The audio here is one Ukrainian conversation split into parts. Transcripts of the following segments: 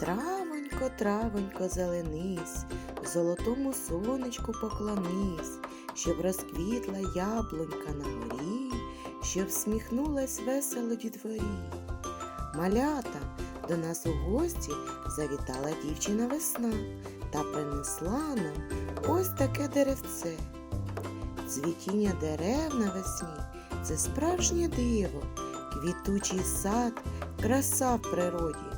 Травонько, травонько, зеленись, золотому сонечку поклонись, щоб розквітла яблунька на горі, щоб всміхнулась весело дітворі. Малята до нас у гості завітала дівчина весна та принесла нам ось таке деревце. Цвітіння дерев на весні це справжнє диво, квітучий сад, краса в природі,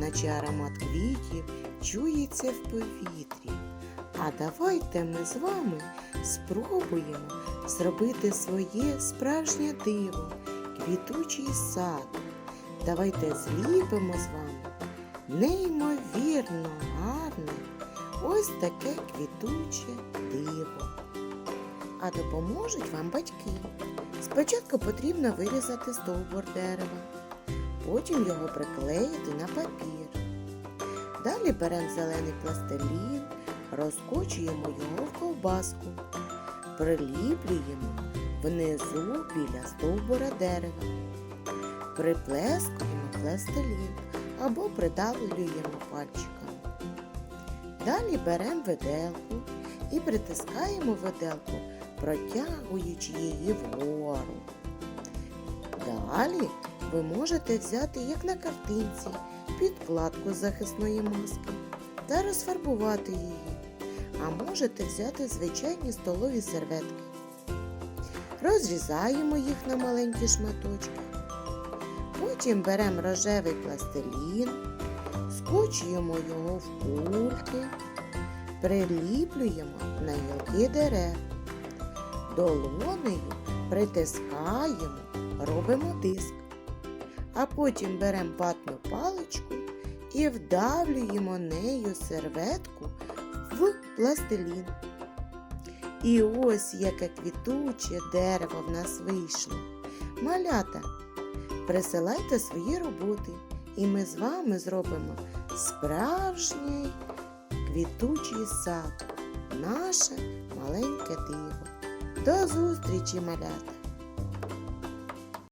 наче аромат квітів чується в повітрі. А давайте ми з вами спробуємо зробити своє справжнє диво, квітучий сад. Давайте зліпимо з вами неймовірно гарне ось таке квітуче диво. А допоможуть вам батьки. Спочатку потрібно вирізати стовбур дерева, потім його приклеїти на папір. Далі беремо зелений пластилін, розкочуємо його в ковбаску, приліплюємо внизу біля стовбура дерева, приплескуємо пластилін або придавлюємо пальчиками. Далі беремо виделку і притискаємо виделку, протягуючи її вгору. Далі ви можете взяти, як на картинці, підкладку з захисної маски та розфарбувати її. А можете взяти звичайні столові серветки. Розрізаємо їх на маленькі шматочки. Потім беремо рожевий пластилін, скочуємо його в кульки, приліплюємо на гілки дерев. Долонею притискаємо, робимо диск. А потім беремо ватну паличку і вдавлюємо нею серветку в пластилін. І ось яке квітуче дерево в нас вийшло. Малята, присилайте свої роботи, і ми з вами зробимо справжній квітучий сад, наше маленьке диво. До зустрічі, малята!